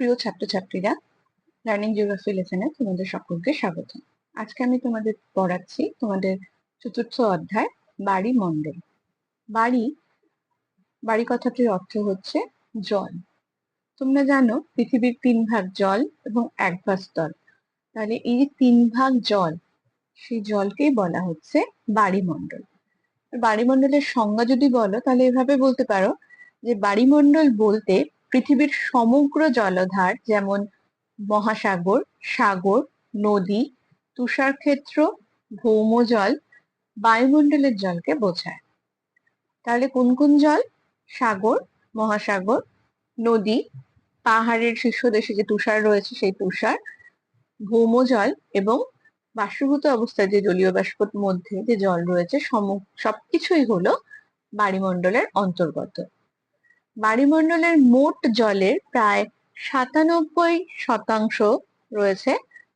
প্রিয় ছাত্রছাত্রীরা learning geography লেসনে তোমাদের সকলকে স্বাগত। আজকে আমি তোমাদের পড়াচ্ছি তোমাদের চতুর্থ অধ্যায়, বাড়ি মণ্ডল বাড়ি বাড়ি কথাটির অর্থ হচ্ছে জল। তোমরা জানো পৃথিবীর তিন ভাগ জল এবং এক ভাগ স্থল। তাহলে এই যে তিন ভাগ জল, সেই জলকেই বলা হচ্ছে বাড়িমণ্ডল বাড়িমণ্ডলের সংজ্ঞা যদি বলো, তাহলে এভাবে বলতে পারো যে বাড়িমণ্ডল বলতে পৃথিবীর সমগ্র জলধার যেমন মহাসাগর, সাগর, নদী, তুষার তুষারক্ষেত্র ভৌমজল বায়ুমণ্ডলের জলকে বোঝায়। তাহলে কোন কোন জল? সাগর, মহাসাগর, নদী, পাহাড়ের শীর্ষদেশে যে তুষার রয়েছে সেই তুষার ভৌমজল এবং বাষ্পভূত অবস্থায় যে জলীয় বাষ্পর মধ্যে যে জল রয়েছে সম সবকিছুই হলো বাড়িমণ্ডলের অন্তর্গত। বাড়িমণ্ডলের মোট জলের প্রায় সাতানব্বই শতাংশ রয়েছে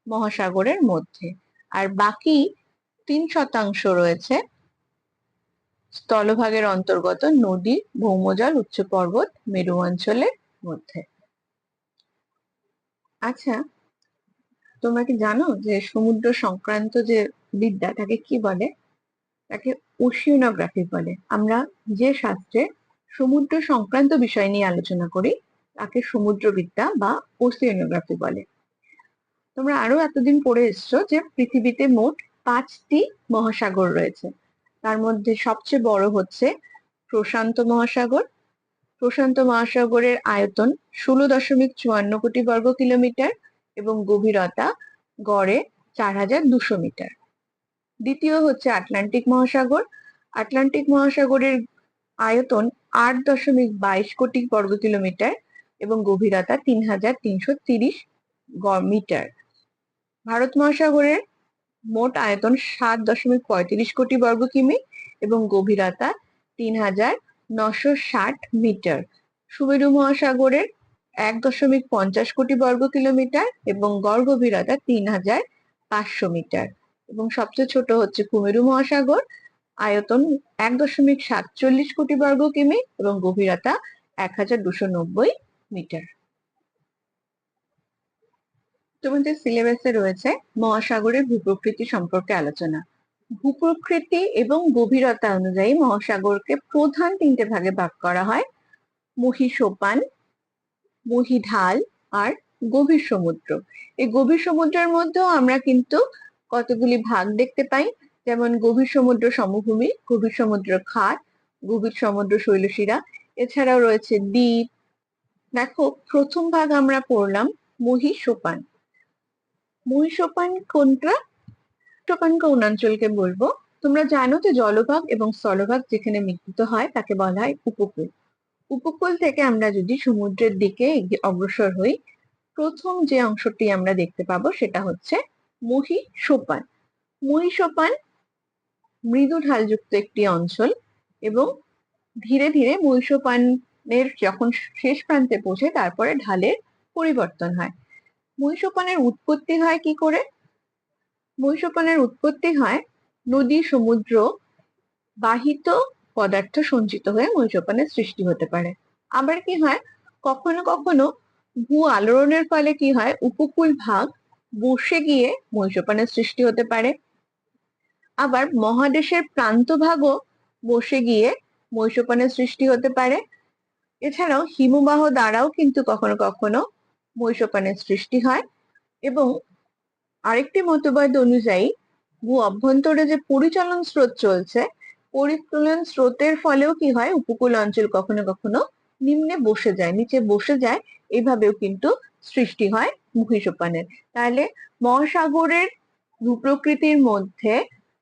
মহাসাগরের মধ্যে, আর বাকি তিন শতাংশ রয়েছে স্থলভাগের অন্তর্গত নদী, ভৌমজল, উচ্চ পর্বত মেরু অঞ্চলের মধ্যে। আচ্ছা তোমরা কি জানো যে সমুদ্র সংক্রান্ত যে বিদ্যা, তাকে কি বলে? তাকে ওশিওনোগ্রাফি বলে। আমরা যে শাস্ত্রে সমুদ্র সংক্রান্ত বিষয় নিয়ে আলোচনা করি, তাকে সমুদ্রবিদ্যা বা ওসিয়ানোগ্রাফি বলে। তোমরা আরও এতদিন পড়ে এসছো যে পৃথিবীতে মোট পাঁচটি মহাসাগর রয়েছে। তার মধ্যে সবচেয়ে বড় হচ্ছে প্রশান্ত মহাসাগর। প্রশান্ত মহাসাগরের আয়তন ষোলো দশমিক চুয়ান্ন কোটি বর্গ কিলোমিটার এবং গভীরতা গড়ে চার হাজার দুশো মিটার। দ্বিতীয় হচ্ছে আটলান্টিক মহাসাগর। আটলান্টিক মহাসাগরের আয়তন আট দশমিক বাইশ কোটি বর্গ কিলোমিটার এবং গভীরতা তিন হাজার তিনশো তিরিশ মিটার। ভারত মহাসাগরের মোট আয়তন সাত দশমিক পঁয়ত্রিশ কোটি বর্গ কিমি এবং গভীরতা তিন হাজার নশো ষাট মিটার। সুমেরু মহাসাগরের এক দশমিক পঞ্চাশ কোটি বর্গ কিলোমিটার এবং গড় গভীরতা তিন হাজার পাঁচশো মিটার। এবং সবচেয়ে ছোট হচ্ছে কুমেরু মহাসাগর। আয়তন এক দশমিক সাতচল্লিশ কোটি বর্গ কিমি এবং গভীরতা এক হাজার দুশো নব্বই মিটার। তোমাদের সিলেবাসে রয়েছে মহাসাগরের ভূপ্রকৃতি সম্পর্কে আলোচনা। ভূপ্রকৃতি এবং গভীরতা অনুযায়ী মহাসাগরকে প্রধান তিনটে ভাগে ভাগ করা হয় মহিষোপান মহিঢাল আর গভীর সমুদ্র। এই গভীর সমুদ্রের মধ্যেও আমরা কিন্তু কতগুলি ভাগ দেখতে পাই যেমন গভীর সমুদ্র সমভূমি, গভীর সমুদ্র খাত গভীর সমুদ্র শৈলশিরা। এছাড়াও রয়েছে দ্বীপ। দেখো, প্রথম ভাগ আমরা পড়লাম মহিষোপান। মহিষোপান কোনটা? সোপান কোন অঞ্চলকে বলব। তোমরা জানো যে জলভাগ এবং স্থলভাগ যেখানে মিলিত হয়, তাকে বলা হয় উপকূল। উপকূল থেকে আমরা যদি সমুদ্রের দিকে অগ্রসর হই, প্রথম যে অংশটি আমরা দেখতে পাবো সেটা হচ্ছে মহি সোপান মহি সোপান মৃদু ঢালযুক্ত একটি অঞ্চল এবং ধীরে ধীরে মহিষোপানের যখন শেষ প্রান্তে পৌঁছে তারপরে ঢালের পরিবর্তন হয়। মহিষোপানের উৎপত্তি হয় কি করে? মহিষোপানের উৎপত্তি হয় নদী, সমুদ্র বাহিত পদার্থ সঞ্চিত হয়ে মহিষোপানের সৃষ্টি হতে পারে। আবার কি হয়? কখনো কখনো ভূ আলোড়নের ফলে কি হয়? উপকূল ভাগ বসে গিয়ে মহিষোপানের সৃষ্টি হতে পারে। আবার মহাদেশের প্রান্তভাগও বসে গিয়ে মহিষোপানের সৃষ্টি হতে পারে। এছাড়াও হিমবাহ দ্বারাও কিন্তু কখনো কখনো মহিষোপানের সৃষ্টি হয়। এবং আরেকটি মতবাদ অনুযায়ী, ভূ অভ্যন্তরে যে পরিচালন স্রোত চলছে পরিচালন স্রোতের ফলেও কি হয়? উপকূল অঞ্চল কখনো কখনো নিম্নে বসে যায়, নিচে বসে যায় এইভাবেও কিন্তু সৃষ্টি হয় মহিষোপানের। তাহলে মহাসাগরের ভূপ্রকৃতির মধ্যে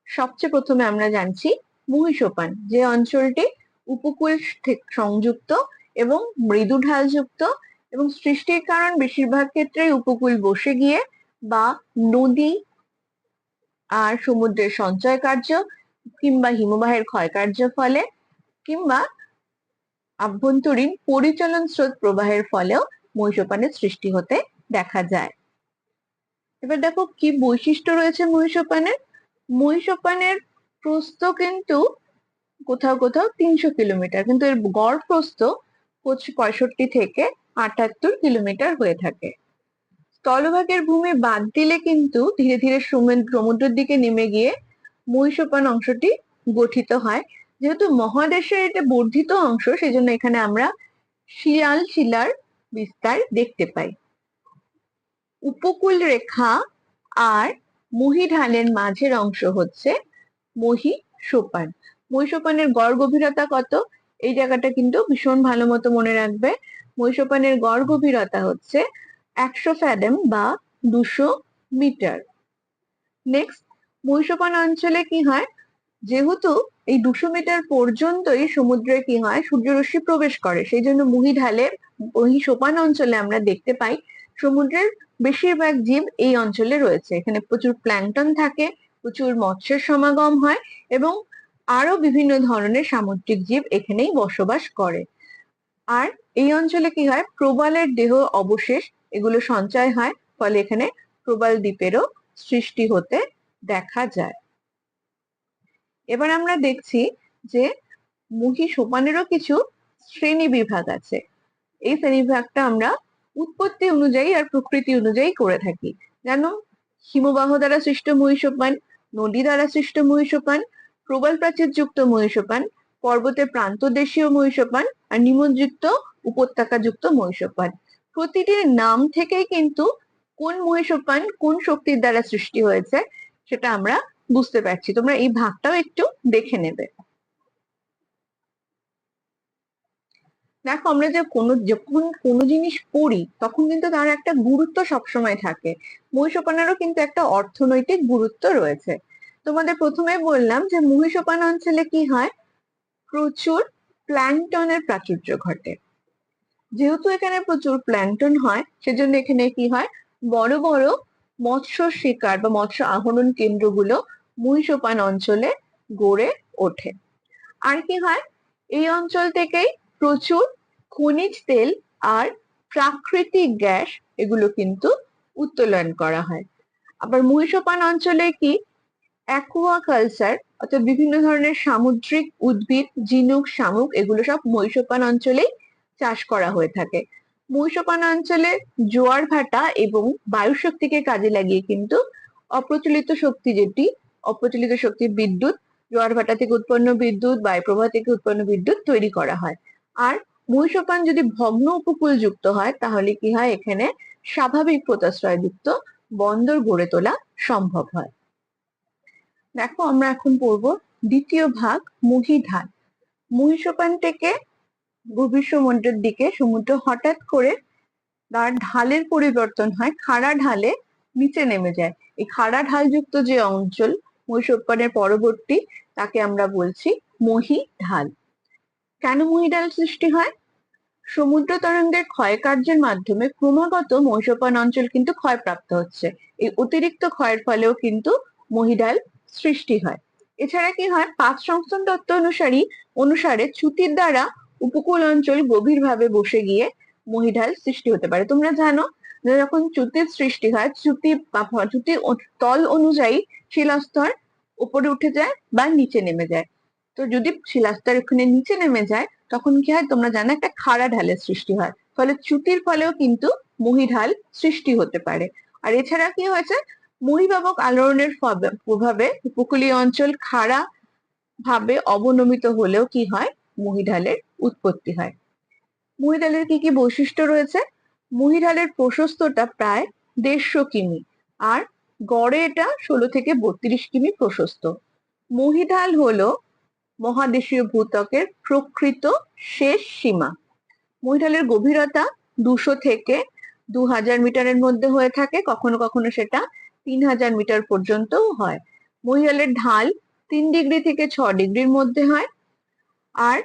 সবচেয়ে প্রথমে আমরা জানছি মহিষোপান, যে অঞ্চলটি উপকূল সংযুক্ত এবং মৃদু ঢালযুক্ত এবং সৃষ্টির কারণ বেশিরভাগ ক্ষেত্রে উপকূল বসে গিয়ে বা নদী আর সমুদ্রের সঞ্চয় কার্য কিংবা হিমবাহের ক্ষয়কার্য ফলে কিংবা আভ্যন্তরীণ পরিচালন স্রোত প্রবাহের ফলেও মহিষোপানের সৃষ্টি হতে দেখা যায়। এবার দেখো কি বৈশিষ্ট্য রয়েছে মহিষোপানের? মহিষোপানের প্রস্থ কিন্তু কোথাও কোথাও তিনশো কিলোমিটার, কিন্তু এর গড় প্রস্থ পঁয়ষট্টি থেকে আটাত্তর কিলোমিটার হয়ে থাকে। স্থলভাগের ভূমি বাদ দিলে কিন্তু ধীরে ধীরে সমুদ্র সমুদ্রের দিকে নেমে গিয়ে মহিষোপান অংশটি গঠিত হয়। যেহেতু মহাদেশের এটা বর্ধিত অংশ, সেজন্য এখানে আমরা শিয়াল শিলার বিস্তার দেখতে পাই। উপকূল রেখা আর মহিঢালের মাঝের অংশ হচ্ছে মহি সোপান। মহিষোপানের গড় গভীরতা কত? এই জায়গাটা কিন্তু ভীষণ ভালো মতো মনে রাখবে। মহিষোপানের গড় গভীরতা হচ্ছে একশো ফ্যাডেম বা দুশো মিটার। নেক্সট মহিষোপান অঞ্চলে কি হয়? যেহেতু এই দুশো মিটার পর্যন্তই সমুদ্রে কি হয়? সূর্যরশ্মি প্রবেশ করে। সেই জন্য মুহি ঢালে মহি সোপান অঞ্চলে আমরা দেখতে পাই সমুদ্রের বেশিরভাগ জীব এই অঞ্চলে রয়েছে। এখানে প্রচুর প্ল্যাংটন থাকে, প্রচুর মৎস্যের সমাগম হয় এবং আরও বিভিন্ন ধরনের সামুদ্রিক জীব এখানেই বসবাস করে। আর এই অঞ্চলে কি হয়? প্রবালের দেহ অবশেষ এগুলো সঞ্চয় হয়, ফলে এখানে প্রবাল দ্বীপেরও সৃষ্টি হতে দেখা যায়। এবার আমরা দেখছি যে মুখী সোপানেরও কিছু শ্রেণি বিভাগ আছে। এই শ্রেণি বিভাগটা আমরা উৎপত্তি অনুযায়ী আর প্রকৃতি অনুযায়ী করে থাকি। যেন হিমবাহ দ্বারা সৃষ্ট মহিষোপান নদী দ্বারা সৃষ্ট মহিষোপান প্রবল প্রাচীর যুক্ত মহিষোপান পর্বতের প্রান্তদেশীয় মহিষোপান আর নিমজ্জিত উপত্যকা যুক্ত মহিষোপান প্রতিটির নাম থেকেই কিন্তু কোন মহিষোপান কোন শক্তির দ্বারা সৃষ্টি হয়েছে সেটা আমরা বুঝতে পারছি। তোমরা এই ভাগটাও একটু দেখে নেবে। দেখো আমরা যে কোনো, যখন কোনো জিনিস পড়ি, তখন কিন্তু তার একটা গুরুত্ব সবসময় থাকে। মহিষোপানেরও কিন্তু একটা অর্থনৈতিক গুরুত্ব রয়েছে। তোমাদের প্রথমে বললাম যে মহিষোপান অঞ্চলে কি হয়? প্রচুর প্ল্যাংটনের প্রাচুর্য ঘটে। যেহেতু এখানে প্রচুর প্ল্যাংটন হয়, সেজন্য এখানে কি হয়? বড় বড় মৎস্য শিকার বা মৎস্য আহরণ কেন্দ্রগুলো মহিষোপান অঞ্চলে গড়ে ওঠে। আর কি হয়? এই অঞ্চল থেকেই প্রচুর খনিজ তেল আর প্রাকৃতিক গ্যাস এগুলো কিন্তু উত্তোলন করা হয়। আবার মহিষোপান অঞ্চলে কি অ্যাকুয়াকালচার অর্থাৎ বিভিন্ন ধরনের সামুদ্রিক উদ্ভিদ, ঝিনুক, শামুক এগুলো সব মহিষোপান অঞ্চলেই চাষ করা হয়ে থাকে। মহিষোপান অঞ্চলে জোয়ার ভাটা এবং বায়ু শক্তিকে কাজে লাগিয়ে কিন্তু অপ্রচলিত শক্তি যেটি, অপ্রচলিত শক্তির বিদ্যুৎ, জোয়ার ভাটা থেকে উৎপন্ন বিদ্যুৎ, বায়ুপ্রবাহ থেকে উৎপন্ন বিদ্যুৎ তৈরি করা হয়। আর মহিষোপান যদি ভগ্ন উপকূল যুক্ত হয়, তাহলে কি হয়? এখানে স্বাভাবিক পোতাশ্রয় যুক্ত বন্দর গড়ে তোলা সম্ভব হয়। দেখো, আমরা এখন পড়ব দ্বিতীয় ভাগ মহিঢাল মহিষোপান থেকে গভীর সমুদ্রের দিকে সমুদ্র হঠাৎ করে তার ঢালের পরিবর্তন হয়, খাড়া ঢালে নিচে নেমে যায়। এই খাড়া ঢাল যুক্ত যে অঞ্চল মহিষোপানের পরবর্তী, তাকে আমরা বলছি মহি ঢাল। কেন মহিডাল সৃষ্টি হয়। সমুদ্র তরঙ্গের ক্ষয় কার্যের মাধ্যমে ক্রমাগত মহিষোপান অঞ্চল কিন্তু ক্ষয়প্রাপ্ত হচ্ছে। এই অতিরিক্ত ক্ষয়ের ফলেও কিন্তু মহিডাল সৃষ্টি হয়। এছাড়া কি হয়? পাঁচ সংস্থান তত্ত্ব অনুসারী, অনুসারে চ্যুতির দ্বারা উপকূল অঞ্চল গভীরভাবে বসে গিয়ে মহিঢাল সৃষ্টি হতে পারে। তোমরা জানো যে যখন চ্যুতির সৃষ্টি হয় চ্যুতি চ্যুতি তল অনুযায়ী শিলাস্তর উপরে উঠে যায় বা নিচে নেমে যায়। তো যদি শিলাস্তর ওখানে নিচে নেমে যায়, তখন কি হয়? তোমরা জানো একটা খাড়া ঢালের সৃষ্টি হয়। ফলে চ্যুতির ফলেও কিন্তু মহিঢাল সৃষ্টি হতে পারে। আর এছাড়া কি হয়েছে? মহিবাবক আলোড়নের প্রভাবে উপকূলীয় অঞ্চল খাড়া ভাবে অবনমিত হলেও কি হয়? মহিঢালের উৎপত্তি হয়। মহিঢালের কি কি বৈশিষ্ট্য রয়েছে? মহিঢালের প্রশস্তটা প্রায় দেড়শো কিমি, আর গড়ে এটা ষোলো থেকে বত্রিশ কিমি প্রশস্ত। মহিঢাল হলো মহাদেশীয় ভূত্বকের প্রকৃত শেষ সীমা। মহিঢালের গভীরতা দুশো থেকে দু হাজার মিটারের মধ্যে হয়ে থাকে, কখনো কখনো সেটা তিন হাজার মিটার পর্যন্তও হয়। মহিয়ালের ঢাল তিন ডিগ্রি থেকে ছ ডিগ্রির মধ্যে হয়। আর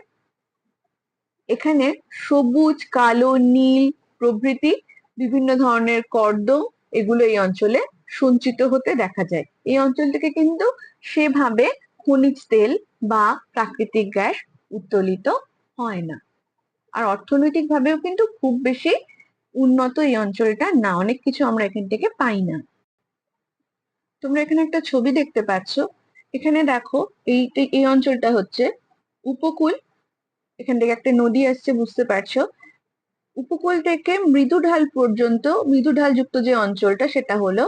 এখানে সবুজ, কালো, নীল প্রভৃতি বিভিন্ন ধরনের কর্দ এগুলো এই অঞ্চলে সঞ্চিত হতে দেখা যায়। এই অঞ্চল থেকে কিন্তু সেভাবে খনিজ তেল বা প্রাকৃতিক গ্যাস উত্তোলিত হয় না। আর অর্থনৈতিক ভাবেও কিন্তু খুব বেশি উন্নত এই অঞ্চলটা না, অনেক কিছু আমরা এখান থেকে পাই না। তোমরা এখানে একটা ছবি দেখতে পাচ্ছ। এখানে দেখো, এই এই অঞ্চলটা হচ্ছে উপকূল। এখান থেকে একটা নদী আসছে, বুঝতে পারছ? উপকূল থেকে মৃদু ঢাল পর্যন্ত মৃদু ঢালযুক্ত যে অঞ্চলটা, সেটা হলো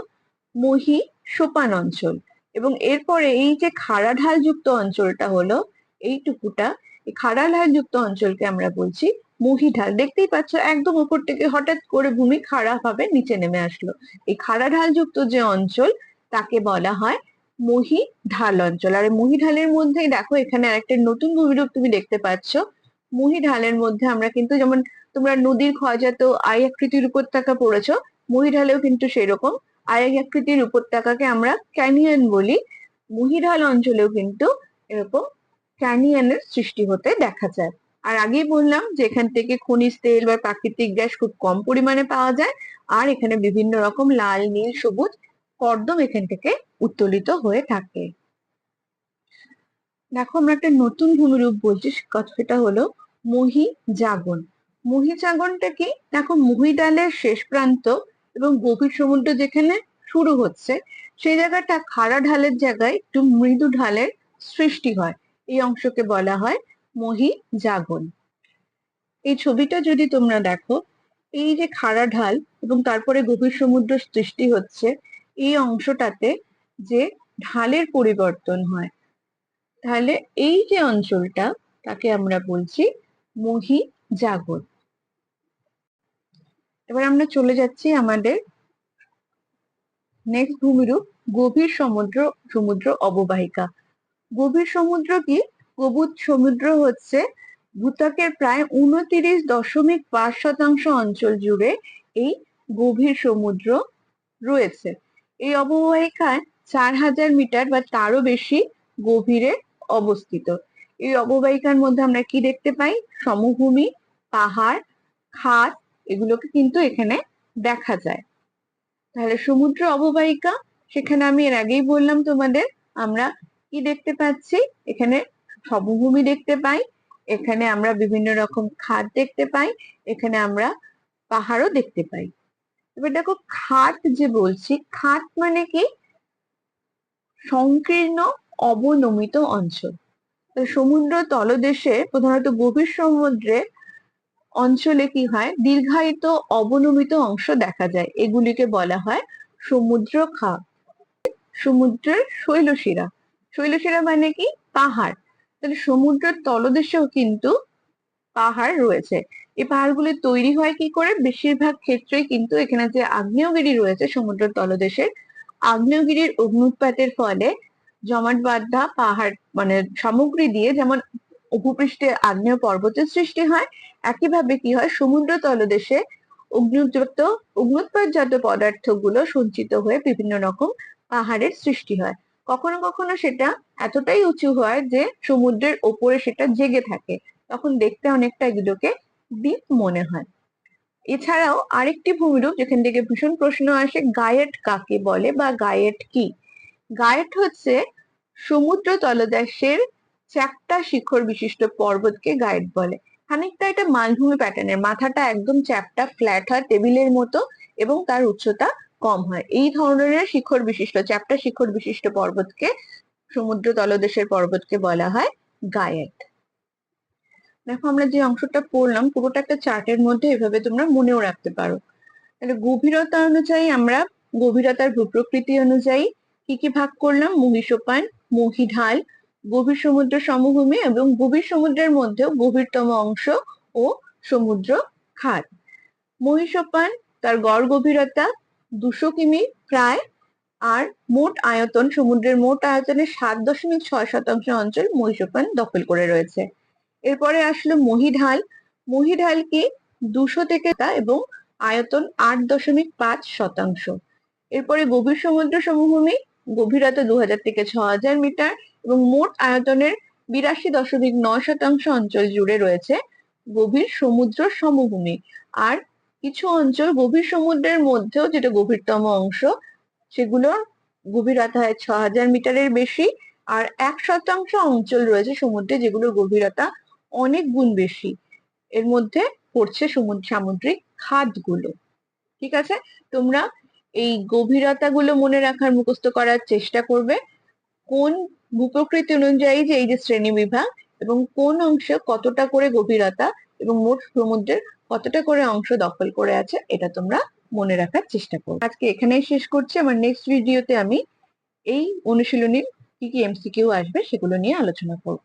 মহি সোপান অঞ্চল। এবং এরপরে এই যে খাড়া ঢালযুক্ত অঞ্চলটা হলো, এইটুকুটা, এই খাড়া ঢালযুক্ত অঞ্চলকে আমরা বলছি মহিঢাল। দেখতেই পাচ্ছ একদম উপর থেকে হঠাৎ করে ভূমি খাড়া ভাবে নিচে নেমে আসলো। এই খাড়া ঢালযুক্ত যে অঞ্চল, তাকে বলা হয় মহি ঢাল অঞ্চল। আর মহি ঢালের মধ্যেই দেখো, এখানে আরেকটা নতুন ভূমিরূপ তুমি দেখতে পাচ্ছ। মহি ঢালের মধ্যে আমরা কিন্তু যেমন তোমরা নদীর ক্ষয়জাত আই আকৃতির উপত্যকা পড়েছো মহি ঢালেও কিন্তু সেরকম আই আকৃতির উপত্যকাকে আমরা ক্যানিয়ন বলি। মহিঢাল অঞ্চলেও কিন্তু এরকম ক্যানিয়নের সৃষ্টি হতে দেখা যায়। আর আগেই বললাম যে এখান থেকে খনিজ তেল বা প্রাকৃতিক গ্যাস খুব কম পরিমাণে পাওয়া যায়। আর এখানে বিভিন্ন রকম লাল, নীল, সবুজ কর্দম এখান থেকে উত্তোলিত হয়ে থাকে। দেখো আমরা একটা নতুন ভূমিরূপ বলছি সেটা হলো মহি জাগন মহি জাগনটা কি? দেখো মহিডালের শেষ প্রান্ত এবং গভীর সমুদ্র যেখানে শুরু হচ্ছে, সেই জায়গাটা খাড়া ঢালের জায়গায় একটু মৃদু ঢালের সৃষ্টি হয়। এই অংশকে বলা হয় মহি জাগন এই ছবিটা যদি তোমরা দেখো, এই যে খাড়া ঢাল এবং তারপরে গভীর সমুদ্র সৃষ্টি হচ্ছে, এই অংশটাতে যে ঢালের পরিবর্তন হয়, তাহলে এই যে অঞ্চলটা, তাকে আমরা বলছি মহি জাগর এবার আমরা চলে যাচ্ছি আমাদের নেক্সট ভূমিরূপ, গভীর সমুদ্র সমুদ্র অববাহিকা। গভীর সমুদ্র কি? গভীর সমুদ্র হচ্ছে ভূত্বকের প্রায় উনতিরিশ দশমিক পাঁচ শতাংশ অঞ্চল জুড়ে এই গভীর সমুদ্র রয়েছে। এই অববাহিকায় চার হাজার মিটার বা তারও বেশি গভীরে অবস্থিত। এই অববাহিকার মধ্যে আমরা কি দেখতে পাই? সমভূমি, পাহাড়, খাদ এগুলোকে কিন্তু এখানে দেখা যায়। তাহলে সমুদ্র অববাহিকা, সেখানে আমি এর আগেই বললাম তোমাদের, আমরা কি দেখতে পাচ্ছি? এখানে সমভূমি দেখতে পাই, এখানে আমরা বিভিন্ন রকম খাদ দেখতে পাই, এখানে আমরা পাহাড়ও দেখতে পাই। এবার দেখো খাত যে বলছি, খাত মানে কি? সংকীর্ণ, অবনমিত অঞ্চল। সমুদ্র তলদেশে প্রধানত গভীর সমুদ্রে অঞ্চলে কি হয়? দীর্ঘায়িত অবনমিত অংশ দেখা যায়। এগুলিকে বলা হয় সমুদ্র খাত সমুদ্রের শৈলশিরা। শৈলশিরা মানে কি? পাহাড়। তাহলে সমুদ্রের তলদেশেও কিন্তু পাহাড় রয়েছে। এই পাহাড়গুলি তৈরি হয় কি করে? বেশিরভাগ ক্ষেত্রেই কিন্তু এখানে যে আগ্নেয়গিরি রয়েছে সমুদ্র তলদেশের, আগ্নেয়গিরির অগ্নুৎপাতের ফলে জমাট বাঁধা পাহাড় মানে সামগ্রী দিয়ে যেমন ভূপৃষ্ঠে আগ্নেয় পর্বতের সৃষ্টি হয় একইভাবে কি হয়? সমুদ্র তলদেশে অগ্নুৎপাত অগ্নুৎপাতজাত পদার্থগুলো সঞ্চিত হয়ে বিভিন্ন রকম পাহাড়ের সৃষ্টি হয়। কখনো কখনো সেটা এতটাই উঁচু হয় যে সমুদ্রের ওপরে সেটা জেগে থাকে। তখন দেখতে অনেকটা এগুলোকে দ্বীপ মনে হয়। এছাড়াও আরেকটি ভূমিরূপ যেখান থেকে ভীষণ প্রশ্ন আসে, গায়েট কাকে বলে বা গায়েট কি? গায়েট হচ্ছে সমুদ্র তলদেশের চ্যাপ্টা শিখর বিশিষ্ট পর্বতকে গায়েট বলে। খানিকটা এটা মালভূমি প্যাটার্নের মাথাটা একদম চ্যাপ্টা ফ্ল্যাট হয় টেবিলের মতো এবং তার উচ্চতা কম হয়। এই ধরনের শিখর বিশিষ্ট চ্যাপ্টা শিখর বিশিষ্ট পর্বতকে সমুদ্র তলদেশের পর্বতকে বলা হয় গায়েট দেখো আমরা যে অংশটা পড়লাম, পুরোটা একটা চার্টের মধ্যে এভাবে তোমরা মনেও রাখতে পারো। তাহলে গভীরতা অনুযায়ী আমরা, গভীরতার ভূপ্রকৃতি অনুযায়ী কি কি ভাগ করলাম? মহিষোপান, মহিঢাল গভীর সমুদ্র সমভূমি এবং গভীর সমুদ্রের মধ্যেও গভীরতম অংশ ও সমুদ্র খাত মহিষোপান তার গড় গভীরতা দুশো কিমি প্রায় আর মোট আয়তন সমুদ্রের মোট আয়তনের সাত দশমিক ছয় শতাংশ অঞ্চল মহিষোপান দখল করে রয়েছে। এরপরে আসলো মহিঢাল। মহিঢাল কি দুশো থেকে তা এবং আয়তন আট দশমিক পাঁচ শতাংশ। এরপরে গভীর সমুদ্র সমভূমি গভীরতা দু হাজার থেকে ছ হাজার মিটার এবং মোট আয়তনের বিরাশি দশমিক নয় শতাংশ অঞ্চল জুড়ে রয়েছে গভীর সমুদ্র সমভূমি। আর কিছু অঞ্চল গভীর সমুদ্রের মধ্যেও যেটা গভীরতম অংশ, সেগুলোর গভীরতা হয় ছ হাজার মিটারের বেশি আর এক শতাংশ অঞ্চল রয়েছে সমুদ্রে যেগুলোর গভীরতা অনেক গুণ বেশি। এর মধ্যে পড়ছে সমুদ্র, সামুদ্রিক খাদগুলো। ঠিক আছে? তোমরা এই গভীরতাগুলো মনে রাখার মুখস্থ করার চেষ্টা করবে। কোন ভূপ্রকৃতি অনুযায়ী যে এই যে শ্রেণি বিভাগ এবং কোন অংশে কতটা করে গভীরতা এবং মোট সমুদ্রের কতটা করে অংশ দখল করে আছে, এটা তোমরা মনে রাখার চেষ্টা করো। আজকে এখানেই শেষ করছি। আমার নেক্সট ভিডিওতে আমি এই অনুশীলনীর কি কি এমসিকিউ আসবে সেগুলো নিয়ে আলোচনা করব।